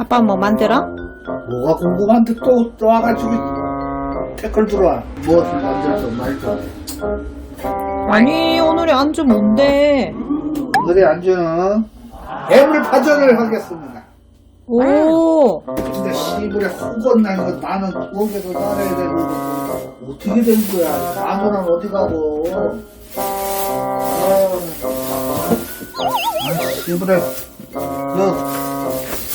아빠 뭐 만들어? 뭐가 궁금한데 또, 또 와가지고 댓글 들어와. 무엇을 만들든 말든. 아니 오늘의 안주 뭔데? 오늘의 안주는 해물 파전을 하겠습니다. 오 근데 시골에 후건나 이거 나는 부엌에서 따라야 되고 어떻게 된 거야? 마누라는 어디 가고? 아, 시골에 저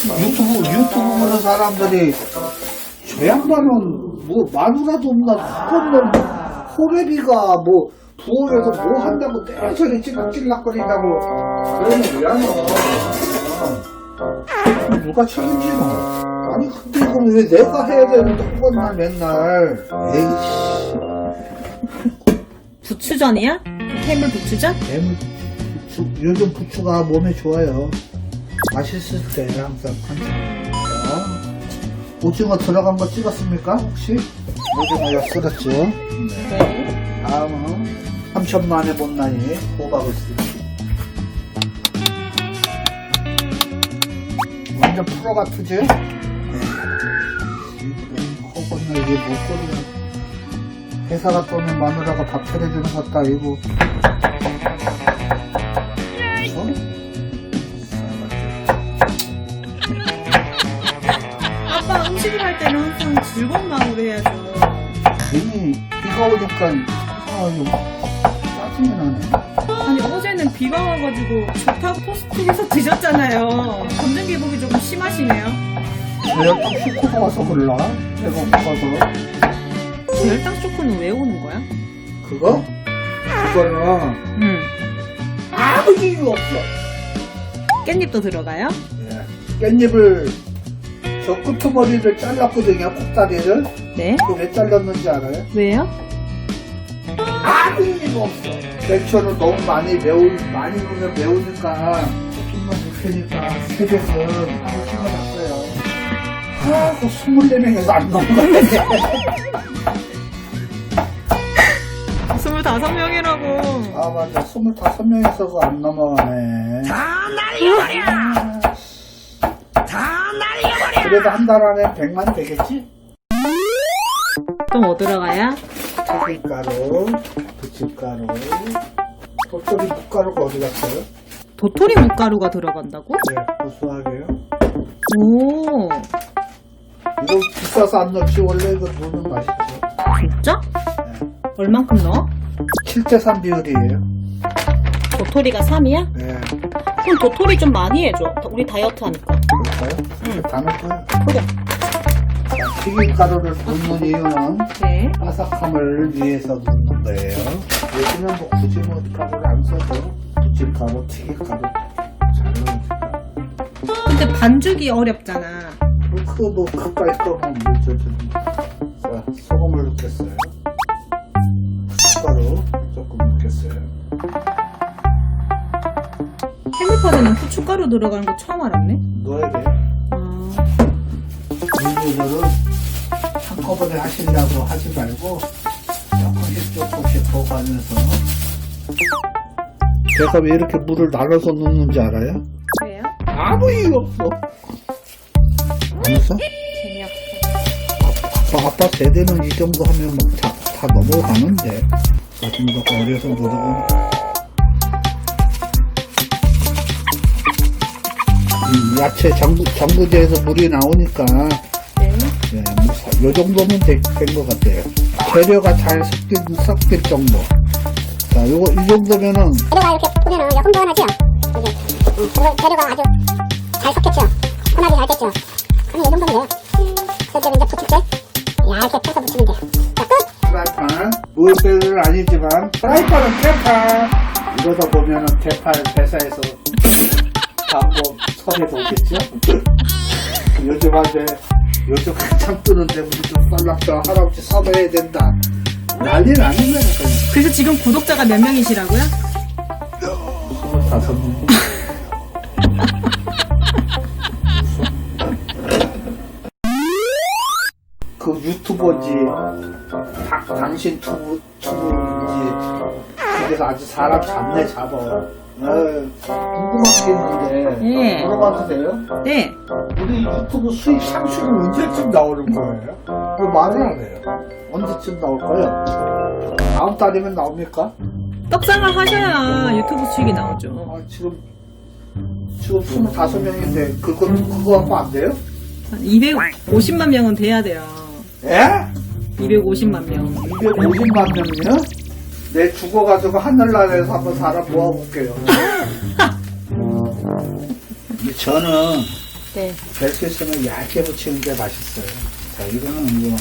유튜브 유튜브 보는 사람들이 저 양반은 뭐 마누라도 없나 후건나 호레비가 뭐 부엌에서 뭐 한다고 내저리 찔락찔락거린다고 그러면 왜하노 누가 책임지노? 아니 근데 이건 왜 내가 해야 되는데 날 맨날 에이씨 부추전이야? 해물 부추전? 애물 부추 요즘 부추가 몸에 좋아요 맛있을 때 항상 자, 오징어 들어간 거 찍었습니까 혹시? 오징어 엿들었죠? 네. 네. 다음은 3천 만에 못 나니 호박을 쓰기 완전 프로 같으지? 호박나 이게 목소리야 회사 갔다 오면 마누라가 밥 차려주는 것도 아니고 음식을 할 때는 항상 즐거운 마음으로 해야죠. 괜히 비가 오니까 이상하게 짜증이 나네 아니 어제는 비가 와가지고 좋다고 포스트에서 드셨잖아요. 감정 기복이 조금 심하시네요. 내가 슈퍼가 와서 그럴라? 배가 고파서 제혈당 쇼크는 왜 오는 거야? 그거? 그거는 응. 아무 이유 없어 깻잎도 들어가요? 예. 깻잎을 저 끄트머리를 잘랐거든요 콧다리를. 네. 그거 왜 잘랐는지 알아요? 왜요? 아무 이유가 없어. 맥주를 너무 많이 매우 많이 넣으면 매우니까. 조금만 익히니까 새벽은 한번 찍어놨어요. 아, 그 24명에서 안 넘어가네. 25명이라고. 아 맞아. 25명에서가 안 넘어가네. 다 날려버려! 다 날려버려 그래도 한 달 안에 100만 되겠지? 또뭐 들어가요? 튀김가루 부침가루 도토리 묵가루가 어디 갔어요? 도토리 묵가루가 들어간다고? 네 고소하게요 오, 이거 비싸서 안 넣지 원래 이거 넣으면 맛있죠 진짜? 네. 얼만큼 넣어? 7대3 비율이에요 도토리가 3이야? 네 그럼 도토리 좀 많이 해줘. 우리 다이어트 하니까. 그럴까요? 응. 다 넣고요 그래. 자, 튀김가루를 넣는 이유는 네. 바삭함을 위해서 넣는 거예요. 요즘은 뭐 굳이 뭐 가루를 안 써도 부침가루, 튀김가루 잘 넣으니까. 근데 반죽이 어렵잖아. 그거 뭐 가까이 떠면 물죠 좀. 자, 소금을 넣겠어요. 숟가루 조금 넣겠어요. 해물파전은 후춧가루 들어가는 거 처음 알았네. 넣어야 돼요. 아, 물 조절은 한꺼번에 하시려고 하지 말고 조금씩 조금씩 더가면서 제가 왜 이렇게 물을 나눠서 넣는지 알아요? 그래요? 아무 이유 없어. 알았어? 재미없어. 아빠, 아빠 세대는 이 정도 하면 막 다, 다 넘어가는데. 더 어려서 모르고. 이 야채 장부, 장부제에서 물이 나오니까, 네. 네, 뭐 사- 요 정도면 된 것 같아요. 재료가 잘 섞일, 섞일 정도. 자, 요거, 이 정도면은, 재료가 이렇게 보면은 흥건하지요? 이게 음, 그리고 재료가 아주 잘 섞였죠? 혼합이 잘 됐죠? 그럼 이 정도면 돼요. 그래서 이제 부칠 때 얇게 펴서 붙이면 돼요. 자, 끝! 프라이팬, 무쇠는 아니지만, 프라이팬은 테팔. 이러다 보면은 테팔 회사에서 광 고 섭외도 오겠죠? 요즘한테, 요즘 한창 뜨는데 우리 좀 빨랐다. 할아버지 섭외해야 된다. 난리는 아니면 그냥 그래서 지금 구독자가 몇 명이시라고요? 25명. 그 유튜버인지 다- 당신 투브 투브인지 그래서 아주 사람 잡네 잡아. 에, 궁금한 게 있는데 예. 물어봐도 돼요? 네. 우리 유튜브 수익 상승은 언제쯤 나오는 거예요? 왜 말을 안 해요? 언제쯤 나올까요? 다음 달이면 나옵니까? 떡상을 하셔야 유튜브 수익이 나오죠. 아, 지금 지금 25명인데 그거 그거 갖고 안 돼요? 한 250만 명은 돼야 돼요. 예? 250만 명. 250만 명이요? 내 죽어가지고 하늘나라에서 한번 사람 모아볼게요. 저는 네. 될 수 있으면 얇게 붙이는 게 맛있어요. 자, 이거는 뭐,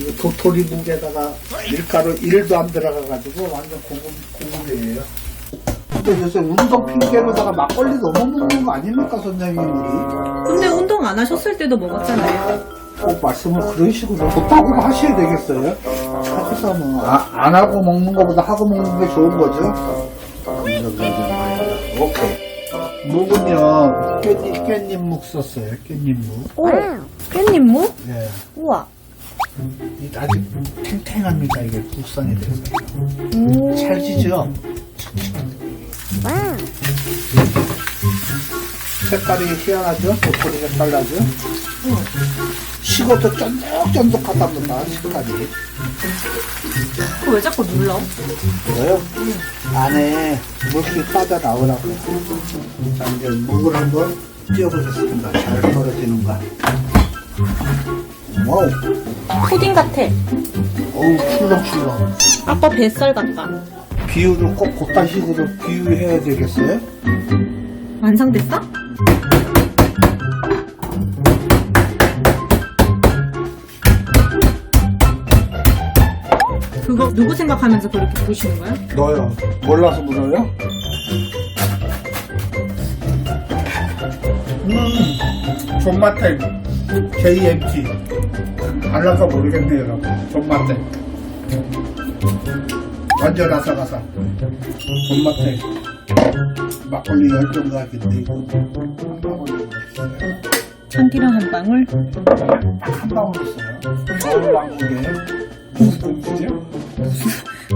이거 도토리 묵에다가 밀가루 1도 안 들어가가지고 완전 고급, 고급이에요. 근데 요새 운동 핑계로다가 막걸리 너무 먹는 거 아닙니까, 선생님이? 근데 운동 안 하셨을 때도 먹었잖아요. 꼭 말씀을 그런 식으로 좋다고 하셔야 되겠어요. 하셔서 뭐, 아, 안 하고 먹는 것보다 하고 먹는 게 좋은 거죠. 오케이. 묵은요, 깻잎, 깻잎 묵 썼어요, 깻잎 묵. 오, 깻잎무? 네. 우와. 이 아직 탱탱합니다, 이게 국산이 돼서. 오. 찰지죠? 색깔이 희한하죠? 도토리 색깔 나죠? 식어도 쫀득쫀득하답니다, 색깔이. 그거 왜 자꾸 눌러? 뭐요? 안에 물기 빠져나오라고. 자, 이제 묵을 한번 띄워보겠습니다. 잘 떨어지는가. 와우, 푸딩 같아. 어우, 출렁출렁. 아빠 뱃살 같다. 비율을 꼭 그딴 식으로 비유해야 되겠어요? 완성됐어? 그거 누구 생각하면서 그렇게 보시는 거야? 너요. 몰라서 물어요? 음, 존맛탱. JMT. 알라까 모르겠네요, 여러분. 존맛탱. 완전 아삭아삭. 존맛탱. 막걸리 열정 각인데, 이거. 한 방울. 참기름 한 방울. 한 방울 있어요. 서울 왕국에. 무슨 공주죠?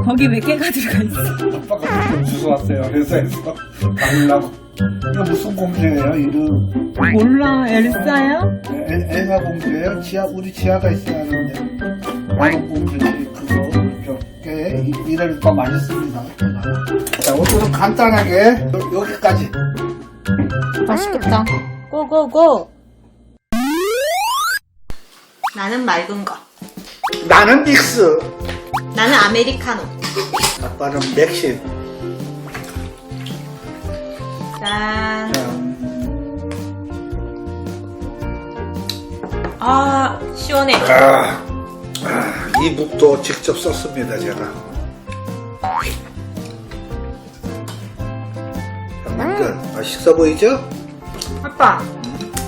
거기 몇 개가 들어가 있어? 아빠가 좀 주워 왔어요, 회사에서. 가려고. 이거 무슨 공주예요, 이름? 몰라, 엘사야? 에- 엘사 공주예요? 지하, 우리 지하가 있어야 하는데. 나는 공주지, 그거. 더 맛있습니다. 자, 오늘은 간단하게 요- 여기까지. 맛있겠다. 고고고. 나는 맑은 거. 나는 믹스. 나는 아메리카노. 아빠는 맥심. 짠. 자, 아, 시원해. 아, 아, 이 묵도 직접 썼습니다, 제가. 형님들, 맛있어 보이죠? 아빠,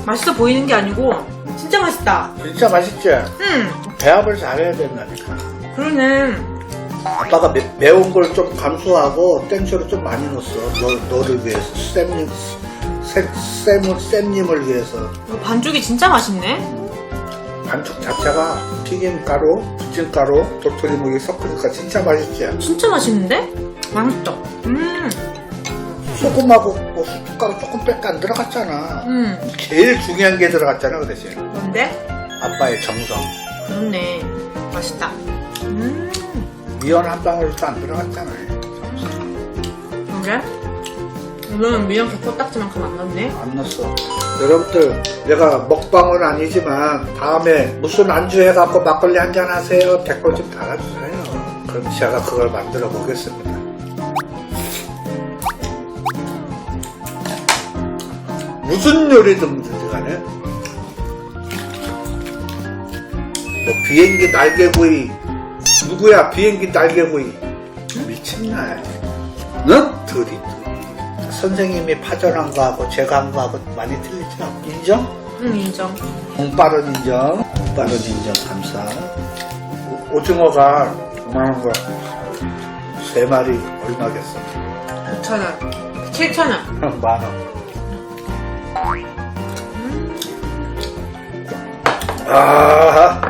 맛있어 보이는 게 아니고 진짜 맛있다. 진짜 맛있지? 응, 배합을 잘해야 된다니까. 그러네. 아빠가 매, 매운 걸 좀 감수하고 땡초를 좀 많이 넣었어. 너, 너를 위해서. 쌤님, 쌤, 쌤을, 쌤님을 위해서. 이거 반죽이 진짜 맛있네. 반죽 자체가 튀김가루, 부침가루, 도토리묵이 섞으니까 진짜 맛있지? 진짜 맛있는데? 맛있다. 음, 소금하고 뭐 숟가락 조금 뺄게 안 들어갔잖아. 음. 제일 중요한 게 들어갔잖아, 그 대신. 뭔데? 아빠의 정성. 그렇네. 맛있다. 음, 미연 한 방울도 안 들어갔잖아. 그래? 이거는 미역 젓가락지만큼 안 넣네. 안 넣었어. 여러분들, 내가 먹방은 아니지만, 다음에 무슨 안주 해갖고 막걸리 한잔 하세요. 댓글 좀 달아주세요. 그럼 제가 그걸 만들어 보겠습니다. 무슨 요리든지 간에, 뭐, 비행기 날개구이, 누구야, 비행기 날개구이. 미친나. 너? 들이, 들이. 선생님이 파전한 거하고 제가 한 거하고 많이 틀리죠? 인정? 응, 인정. 공빠른 인정. 공빠른 인정 감사. 오- 오징어가 그만한 거. 세 마리 얼마겠어? 9,000원. 7,000원. 만 원. 아.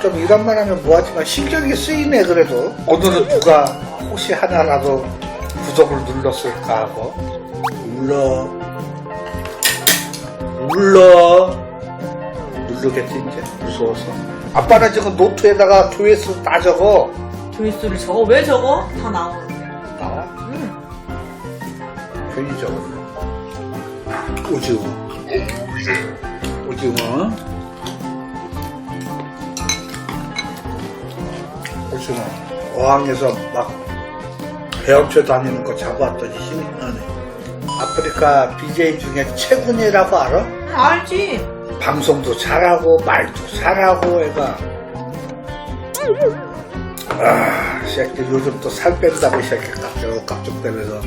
좀 이런 말 하면 뭐하지만 신경이 쓰이네 그래도 오늘은 누가 혹시 하나라도 구독을 눌렀을까 하고 눌러. 눌러. 누르겠지, 이제. 무서워서. 아빠는 지금 노트에다가 조회수 다 적어. 조회수를 적어. 왜 적어? 다 나오는데. 나와? 적어. 오징어. 오징어. 오징어. 어항에서 막 배업체 다니는 거 잡아왔더니 힘이 나네. 아프리카 BJ 중에 최군이라고 알아? 응, 알지. 방송도 잘하고 말도 잘하고 애가 아 새끼 요즘 또 살 뺀다고 이 새끼 깝죽 깝죽대면서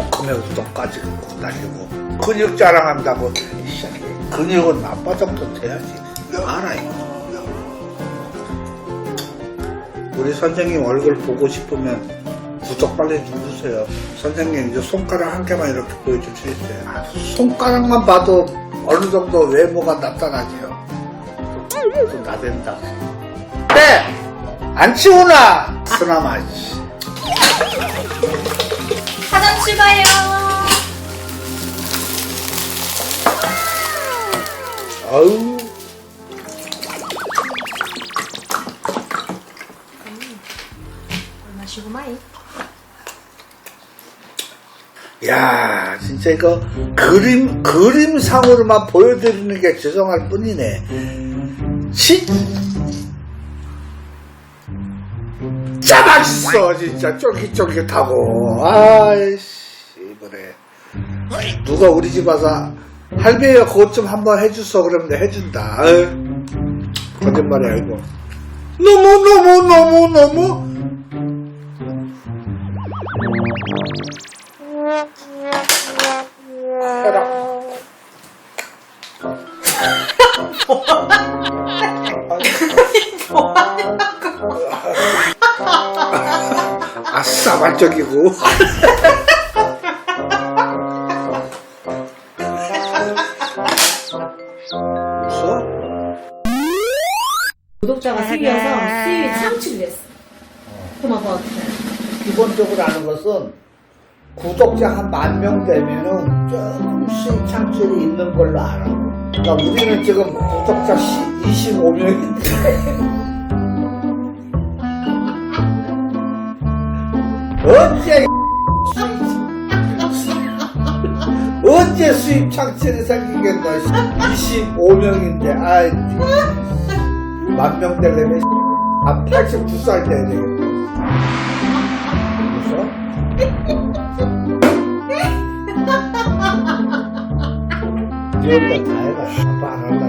우동 까지고 날리고 근육 자랑한다고 이 근육은 나빠 정도 돼야지. 알아 이거 우리 선생님 얼굴 보고 싶으면 구독 빨리 누르세요. 선생님 이제 손가락 한 개만 이렇게 보여줄 수 있어요. 아, 손가락만 봐도 어느 정도 외모가 나타나죠 또, 또 나댄다. 네! 안 치우나! 쓰나마 씨. 화장실 가요. 아우 마시고 마이. 야 진짜 이거 그림 그림상으로만 보여드리는 게 죄송할 뿐이네 진 맛있어 진짜. 쫄깃쫄깃하고. 아이씨 그래 누가 우리 집 와서 할배야 그것 좀 한번 해주소. 그러면 내가 해준다. 아유, 거짓말이 아니고 너무 너무 너무 너무 웃어? 구독자가 수위여서 수위 됐어. 그만 봐. 기본적으로 아는 것은 구독자 한 만 명 되면은 조금 수익 창출이 있는 걸로 알아. 그러니까 우리는 지금 구독자 25명인데 언제 언제 수입 창출이 생기겠노? 25명인데 아이 만명 되려면 한 89살 돼야? 네 엄마 다 해라. 아빠 안 할라